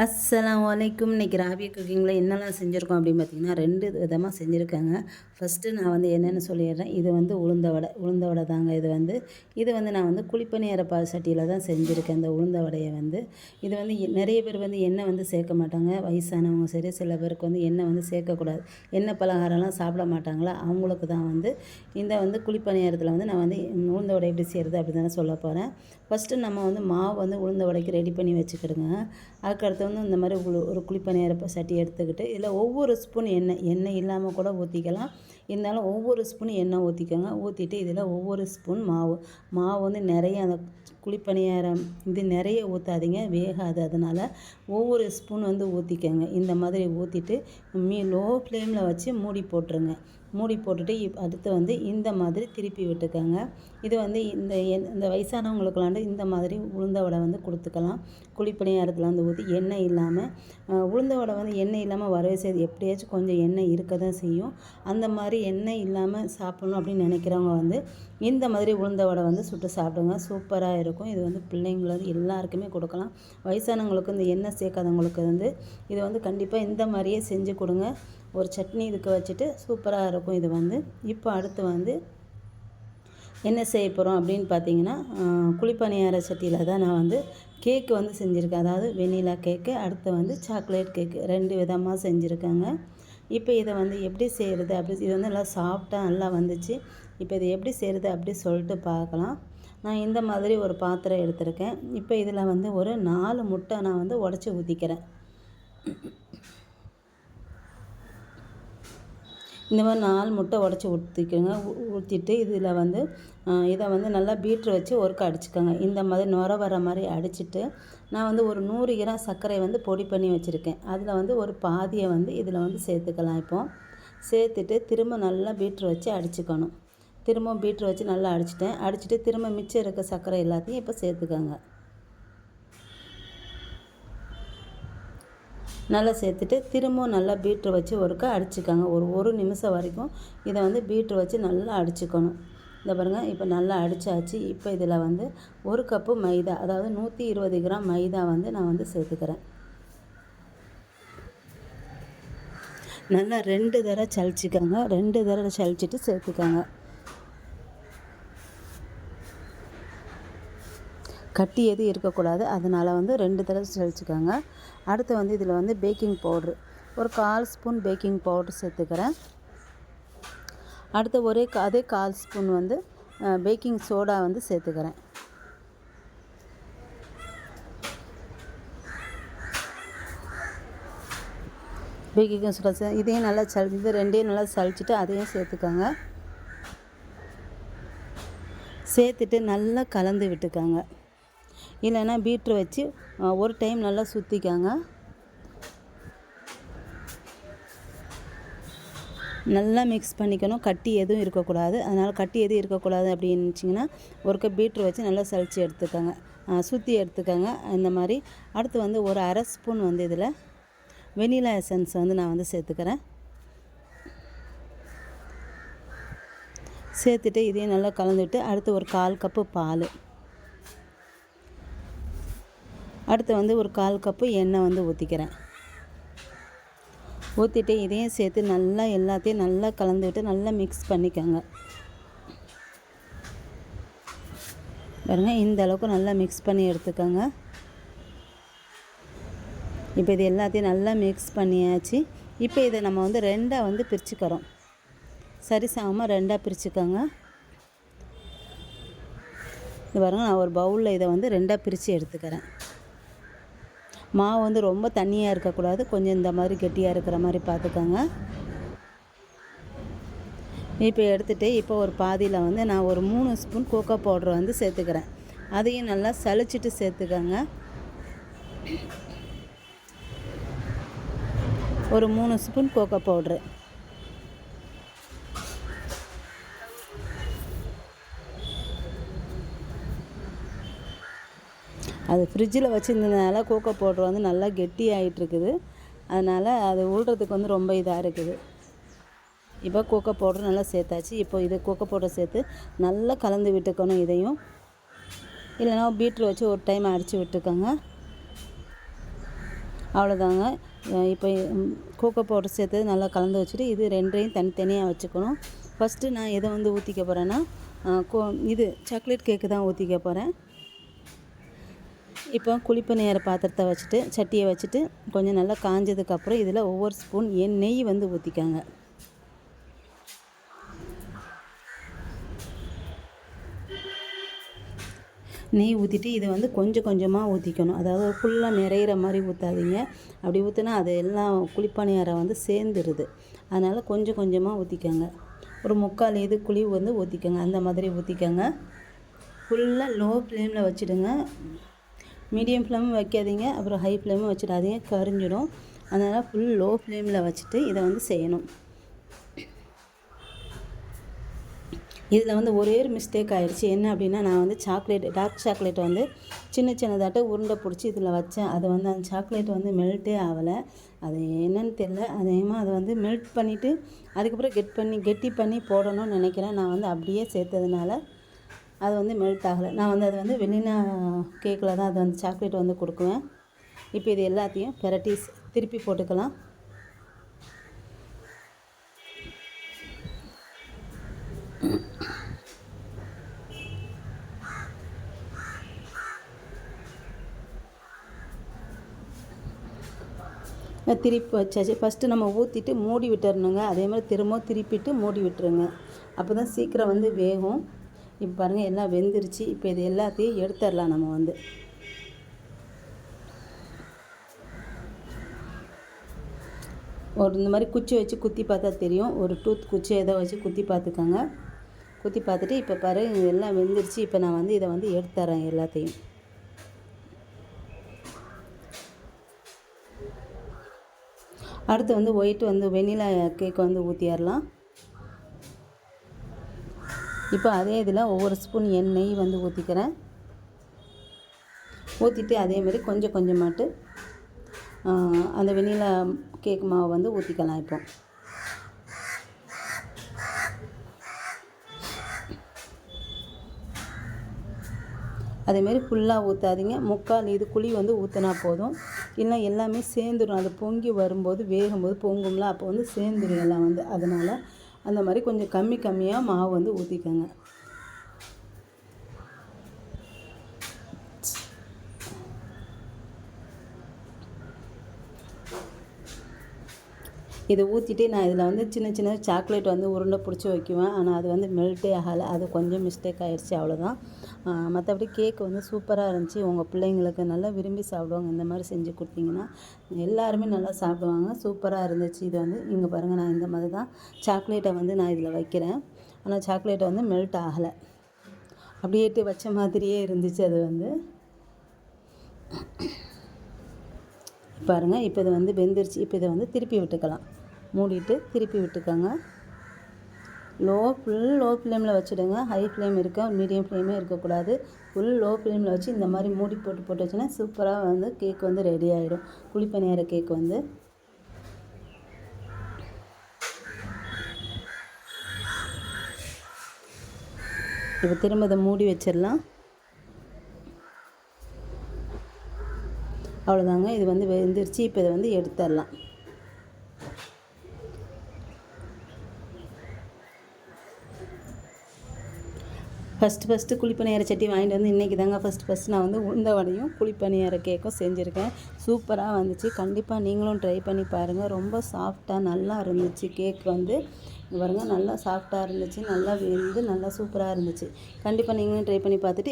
அஸ்லாம் வலைக்கும் இன்றைக்கி ராபிய குக்கிங்கில் என்னெல்லாம் செஞ்சுருக்கோம் அப்படின்னு பார்த்தீங்கன்னா ரெண்டு விதமாக செஞ்சுருக்காங்க. ஃபஸ்ட்டு நான் வந்து என்னென்னு சொல்லிடுறேன். இது வந்து உளுந்த வடை உளுந்த வடை தாங்க இது வந்து. இது வந்து நான் வந்து குழிப்பணியார பா சட்டியில் தான் செஞ்சுருக்கேன் இந்த உளுந்த வடையை வந்து. இது வந்து நிறைய பேர் வந்து எண்ணெய் வந்து சேர்க்க மாட்டாங்க. வயசானவங்க சரி சில பேருக்கு வந்து எண்ணெய் வந்து சேர்க்கக்கூடாது. எண்ணெய் பலகாரம்லாம் சாப்பிட மாட்டாங்களா? அவங்களுக்கு தான் வந்து இந்த வந்து குழிப்பணியாரத்தில் வந்து நான் வந்து உளுந்த வடை எப்படி செய்கிறது அப்படி தானே சொல்ல போகிறேன் ஃபஸ்ட்டு நம்ம வந்து மாவு வந்து உளுந்த வடைக்கு ரெடி பண்ணி வச்சுக்கிடுங்க. அதுக்கடுத்து வந்து இந்த மாதிரி ஒரு ஒரு குழிப்பணியார சட்டி எடுத்துக்கிட்டு இதில் ஒவ்வொரு ஸ்பூன் எண்ணெய் எண்ணெய் இல்லாமல் கூட ஊற்றிக்கலாம் இருந்தாலும் ஒவ்வொரு ஸ்பூன் எண்ணெய் ஊற்றிக்கோங்க ஊற்றிட்டு இதில் ஒவ்வொரு ஸ்பூன் மாவு. மாவு வந்து நிறைய அந்த குழிப்பணியாரம் இது நிறைய ஊற்றாதீங்க வேகாது. அதனால் ஒவ்வொரு ஸ்பூன் வந்து ஊற்றிக்கோங்க இந்த மாதிரி ஊற்றிட்டு மீ லோ ஃப்ளேமில் வச்சு மூடி போட்டுருங்க. மூடி போட்டுட்டு இப் அடுத்து வந்து இந்த மாதிரி திருப்பி விட்டுக்கோங்க. இது வந்து இந்த எண் இந்த வயசானவங்களுக்குலாண்டு இந்த மாதிரி உளுந்த வடை வந்து கொடுத்துக்கலாம். குழிப்பணியாரத்தில் வந்து ஊற்றி எண்ணெய் இல்லாமல் உளுந்த வடை வந்து எண்ணெய் இல்லாமல் வரவே செய்யுது. எப்படியாச்சும் கொஞ்சம் எண்ணெய் இருக்க தான் செய்யும். அந்த மாதிரி எண்ணெய் இல்லாமல் சாப்பிடணும் அப்படின்னு நினைக்கிறவங்க வந்து இந்த மாதிரி உளுந்த வடை வந்து சுட்டு சாப்பிடுங்க. சூப்பராக இருக்கும். இது வந்து பிள்ளைங்களை வந்து எல்லாருக்குமே கொடுக்கலாம். வயசானவங்களுக்கு இந்த எண்ணெய் சேர்க்காதவங்களுக்கு வந்து இது வந்து கண்டிப்பாக இந்த மாதிரியே செஞ்சு கொடுங்க. ஒரு சட்னி இதுக்கு வச்சுட்டு சூப்பராக இருக்கும் இது வந்து. இப்போ அடுத்து வந்து என்ன செய்ய போகிறோம் அப்படின்னு பார்த்தீங்கன்னா ஆஹ், குழிப்பணியார சட்டியில் தான் நான் வந்து கேக்கு வந்து செஞ்சுருக்கேன். அதாவது வெனிலா கேக்கு அடுத்து வந்து சாக்லேட் கேக்கு ரெண்டு விதமாக செஞ்சுருக்காங்க. இப்போ இதை வந்து எப்படி செய்கிறது அப்படி இது வந்து நல்லா சாஃப்டாக நல்லா வந்துச்சு. இப்போ இதை எப்படி செய்கிறது அப்படி சொல்லிட்டு பார்க்கலாம். நான் இந்த மாதிரி ஒரு பாத்திரம் எடுத்திருக்கேன். இப்போ இதில் வந்து ஒரு நாலு முட்டை நான் வந்து உடச்சி ஊற்றிக்கிறேன் இந்த மாதிரி நாலு முட்டை உடச்சி ஊற்றிக்கோங்க ஊற்றிட்டு இதில் வந்து இதை வந்து நல்லா பீட்ரு வச்சு ஒர்க் அடிச்சுக்கோங்க. இந்த மாதிரி நுர வர மாதிரி அடிச்சுட்டு நான் வந்து ஒரு நூறு கிராம் சர்க்கரை வந்து பொடி பண்ணி வச்சுருக்கேன். அதில் வந்து ஒரு பாதியை வந்து இதில் வந்து சேர்த்துக்கலாம் இப்போது சேர்த்துட்டு திரும்ப நல்லா பீட்ரு வச்சு அடிச்சுக்கணும். திரும்ப பீட்ரு வச்சு நல்லா அடிச்சிட்டேன். அடிச்சிட்டு திரும்ப மிச்சம் இருக்க சர்க்கரை எல்லாத்தையும் இப்போ சேர்த்துக்கோங்க. நல்லா சேர்த்துட்டு திரும்பவும் நல்லா பீட்ரு வச்சு ஒருக்க அடிச்சுக்கோங்க. ஒரு ஒரு நிமிஷம் வரைக்கும் இதை வந்து பீட்ரு வச்சு நல்லா அடிச்சுக்கணும். இந்த பாருங்கள் இப்போ நல்லா அடிச்சாச்சு. இப்போ இதில் வந்து ஒரு கப்பு மைதா அதாவது நூற்றி இருபது கிராம் மைதா வந்து நான் வந்து சேர்த்துக்கிறேன். நல்லா ரெண்டு தடவை சளிச்சிக்கோங்க. ரெண்டு தடவை சலிச்சிட்டு சேர்த்துக்கோங்க. கட்டி எதுவும் இருக்கக்கூடாது. அதனால் வந்து ரெண்டு தடவை சளிச்சிக்கோங்க. அடுத்து வந்து இதில் வந்து பேக்கிங் பவுட்ரு ஒரு கால் ஸ்பூன் பேக்கிங் பவுட்ரு சேர்த்துக்கிறேன். அடுத்து ஒரே அதே கால் ஸ்பூன் வந்து பேக்கிங் சோடா வந்து சேர்த்துக்கிறேன். பேக்கிங் சோடா சே இதையும் நல்லா சளி இது ரெண்டையும் நல்லா சளிச்சிட்டு அதையும் சேர்த்துக்கோங்க. சேர்த்துட்டு நல்லா கலந்து விட்டுக்கோங்க. இல்லைன்னா பீட்ரு வச்சு ஒரு டைம் நல்லா சுற்றிக்கோங்க நல்லா மிக்ஸ் பண்ணிக்கணும். கட்டி எதுவும் இருக்கக்கூடாது. அதனால் கட்டி எதுவும் இருக்கக்கூடாது அப்படின்னு இருந்துச்சிங்கன்னா ஒரு கப் பீட்ரு வச்சு நல்லா சளிச்சு எடுத்துக்கோங்க. சுற்றி எடுத்துக்கோங்க. இந்த மாதிரி அடுத்து வந்து ஒரு அரை ஸ்பூன் வந்து இதில் வெனிலா எசன்ஸ் வந்து நான் வந்து சேர்த்துக்கிறேன். சேர்த்துட்டு இதையும் நல்லா கலந்துவிட்டு அடுத்து ஒரு கால் கப்பு பால். அடுத்து வந்து ஒரு கால் கப்பு எண்ணெய் வந்து ஊற்றிக்கிறேன் ஊற்றிட்டு இதையும் சேர்த்து நல்லா எல்லாத்தையும் நல்லா கலந்து விட்டு நல்லா மிக்ஸ் பண்ணிக்கோங்க. பாருங்க இந்த அளவுக்கு நல்லா மிக்ஸ் பண்ணி எடுத்துக்கோங்க. இப்போ இது எல்லாத்தையும் நல்லா மிக்ஸ் பண்ணியாச்சு. இப்போ இதை நம்ம வந்து ரெண்டாக வந்து பிரிச்சுக்கிறோம். சரி சமமாக ரெண்டாக பிரிச்சுக்கோங்க. இது பாருங்கள் நான் ஒரு பவுலில் இதை வந்து ரெண்டாக பிரித்து எடுத்துக்கிறேன். மாவு வந்து ரொம்ப தண்ணியாக இருக்கக்கூடாது. கொஞ்சம் இந்த மாதிரி கெட்டியாக இருக்கிற மாதிரி பார்த்துக்கோங்க இப்போ எடுத்துகிட்டு இப்போ ஒரு பாதியில் வந்து நான் ஒரு மூணு ஸ்பூன் கோகோ பவுடர் வந்து சேர்த்துக்கிறேன். அதையும் நல்லா சலிச்சிட்டு சேர்த்துக்கோங்க. ஒரு மூணு ஸ்பூன் கோகோ பவுட்ரு அது ஃப்ரிட்ஜில் வச்சுருந்ததுனால கோகோ பவுட்ரு வந்து நல்லா கெட்டி ஆயிட்டு இருக்குது அதனால் அது உள்றதுக்கு வந்து ரொம்ப இதாக இருக்குது. இப்போ கோகோ பவுடர் நல்லா சேர்த்தாச்சு. இப்போ இது கோகோ பவுடர் சேர்த்து நல்லா கலந்து விட்டுக்கணும் இதையும். இல்லைன்னா பீட்ரு வச்சு ஒரு டைம் அடித்து விட்டுக்கோங்க. அவ்வளோதாங்க இப்போ கோகோ பவுடர் சேர்த்து நல்லா கலந்து வச்சுட்டு இது ரெண்டையும் தனித்தனியாக வச்சுக்கணும். ஃபஸ்ட்டு நான் எதை வந்து ஊற்றிக்க போகிறேன்னா கோ இது சாக்லேட் கேக்கு தான் ஊற்றிக்க போகிறேன் இப்போ குழிப்பு நேர பாத்திரத்தை வச்சுட்டு சட்டியை வச்சுட்டு கொஞ்சம் நல்லா காஞ்சதுக்கப்புறம் இதில் ஒவ்வொரு ஸ்பூன் எண்ணெய் நெய் வந்து ஊற்றிக்காங்க நெய் ஊற்றிட்டு இதை வந்து கொஞ்சம் கொஞ்சமாக ஊற்றிக்கணும் அதாவது ஃபுல்லாக நிறையிற மாதிரி ஊற்றாதீங்க அப்படி ஊற்றினா அது எல்லாம் குழிப்பணியாரம் வந்து சேர்ந்துருது. அதனால் கொஞ்சம் கொஞ்சமாக ஊற்றிக்கோங்க ஒரு முக்கால் இது குழி வந்து ஊற்றிக்கோங்க அந்த மாதிரி ஊற்றிக்கோங்க ஃபுல்லாக லோ ஃப்ளேமில் வச்சுடுங்க. மீடியம் ஃப்ளேமும் வைக்காதீங்க அப்புறம் ஹை ஃப்ளேமும் வச்சிடாதீங்க கரிஞ்சிடும். அதனால் ஃபுல் லோ ஃப்ளேமில் வச்சுட்டு இதை வந்து செய்யணும். இதில் வந்து ஒரே ஒரு மிஸ்டேக் ஆகிடுச்சு என்ன அப்படின்னா நான் வந்து சாக்லேட் டார்க் சாக்லேட் வந்து சின்ன சின்னதாட்ட உருண்டை பிடிச்சி இதில் வச்சேன். அது வந்து அந்த சாக்லேட் வந்து மெல்ட்டே ஆகலை அது என்னன்னு தெரில அதேமாக அதை வந்து மெல்ட் பண்ணிவிட்டு அதுக்கப்புறம் கெட் பண்ணி கெட்டி பண்ணி போடணும்னு நினைக்கிறேன். நான் வந்து அப்படியே சேர்த்ததுனால அது வந்து மெல்ட் ஆகலை. நான் வந்து அது வந்து வெண்ணிலா கேக்கில் தான் அது வந்து சாக்லேட் வந்து கொடுக்குவேன். இப்போ இது எல்லாத்தையும் பெரட்டி திருப்பி போட்டுக்கலாம். திருப்பி வச்சாச்சு. ஃபஸ்ட்டு நம்ம ஊற்றிட்டு மூடி விட்டுறணுங்க. அதே மாதிரி திரும்ப திருப்பிட்டு மூடி விட்டுருங்க. அப்போ தான் சீக்கிரம் வந்து வேகும். இப்போ பாருங்கள் எல்லாம் வெந்துருச்சு. இப்போ இது எல்லாத்தையும் எடுத்துடலாம் நம்ம வந்து. ஒரு இந்த மாதிரி குச்சி வச்சு குத்தி பார்த்தா தெரியும். ஒரு டூத் குச்சி எதை வச்சு குத்தி பார்த்துக்கோங்க. குத்தி பார்த்துட்டு இப்போ பாரு எல்லாம் வெந்துருச்சு. இப்போ நான் வந்து இதை வந்து எடுத்துறேன் எல்லாத்தையும். அடுத்து வந்து ஒயிட் வந்து வெண்ணிலா கேக் வந்து ஊற்றிடலாம் இப்போ அதே இதில் ஒவ்வொரு ஸ்பூன் எண்ணெய் வந்து ஊற்றிக்கிறேன். ஊற்றிட்டு அதேமாரி கொஞ்சம் கொஞ்சமாட்டு அந்த வெண்ணிலா கேக் மாவை வந்து ஊற்றிக்கலாம் இப்போ. அதேமாரி ஃபுல்லாக ஊற்றாதீங்க முக்கால் இது குழி வந்து ஊற்றினா போதும். இல்லை எல்லாமே சேர்ந்துடும் அது பொங்கி வரும்போது வேகும்போது பொங்கும்ல அப்போ வந்து சேர்ந்துடும் எல்லாம் வந்து. அதனால் அந்த மாதிரி கொஞ்சம் கம்மி கம்மியாக மாவு வந்து ஊற்றிக்கோங்க இதை ஊற்றிட்டு நான் இதில் வந்து சின்ன சின்ன சாக்லேட் வந்து உருண்டை பிடிச்சி வைக்குவேன். ஆனால் அது வந்து மெல்ட்டே ஆகலை. அது கொஞ்சம் மிஸ்டேக் ஆகிடுச்சி அவ்வளோதான் மற்றபடி கேக் வந்து சூப்பராக இருந்துச்சு. உங்கள் பிள்ளைங்களுக்கு நல்லா விரும்பி சாப்பிடுவாங்க. இந்த மாதிரி செஞ்சு கொடுத்தீங்கன்னா எல்லாருமே நல்லா சாப்பிடுவாங்க. சூப்பராக இருந்துச்சு. இது வந்து இங்கே பாருங்கள் நான் இந்த மாதிரி தான் சாக்லேட்டை வந்து நான் இதில் வைக்கிறேன். ஆனால் சாக்லேட்டை வந்து மெல்ட் ஆகலை. அப்படியே வச்ச மாதிரியே இருந்துச்சு அது வந்து. பாருங்கள் இப்போ இது வந்து வெந்துருச்சு. இப்போ இதை வந்து திருப்பி விட்டுக்கலாம். மூடிட்டு திருப்பி விட்டுக்கோங்க. லோ ஃபுல் லோ ஃப்ளேமில் வச்சுடுங்க. ஹை ஃப்ளேம் இருக்க மீடியம் ஃப்ளேமே இருக்கக்கூடாது. ஃபுல் லோ ஃப்ளேமில் வச்சு இந்த மாதிரி மூடி போட்டு போட்டு வச்சுன்னா சூப்பராக வந்து கேக் வந்து ரெடி ஆகிடும் குழிப்பணியார கேக் வந்து. இப்போ திரும்ப இதை மூடி வச்சிடலாம். அவ்வளோதாங்க இது வந்து வெந்துருச்சு. இப்போ இதை வந்து எடுத்துடலாம். ஃபஸ்ட்டு ஃபஸ்ட்டு குழிப்பணியார சட்டி வாங்கிட்டு வந்து இன்றைக்கி தாங்க ஃபஸ்ட்டு ஃபஸ்ட்டு நான் வந்து உளுந்த வடையும் குழிப்பணியார கேக்கும் செஞ்சுருக்கேன். சூப்பராக வந்துச்சு. கண்டிப்பாக நீங்களும் ட்ரை பண்ணி பாருங்கள் ரொம்ப சாஃப்டாக நல்லா இருந்துச்சு கேக் வந்து. பாருங்கள் நல்லா சாஃப்டாக இருந்துச்சு. நல்லா வெந்து நல்லா சூப்பராக இருந்துச்சு. கண்டிப்பாக நீங்களும் ட்ரை பண்ணி பார்த்துட்டு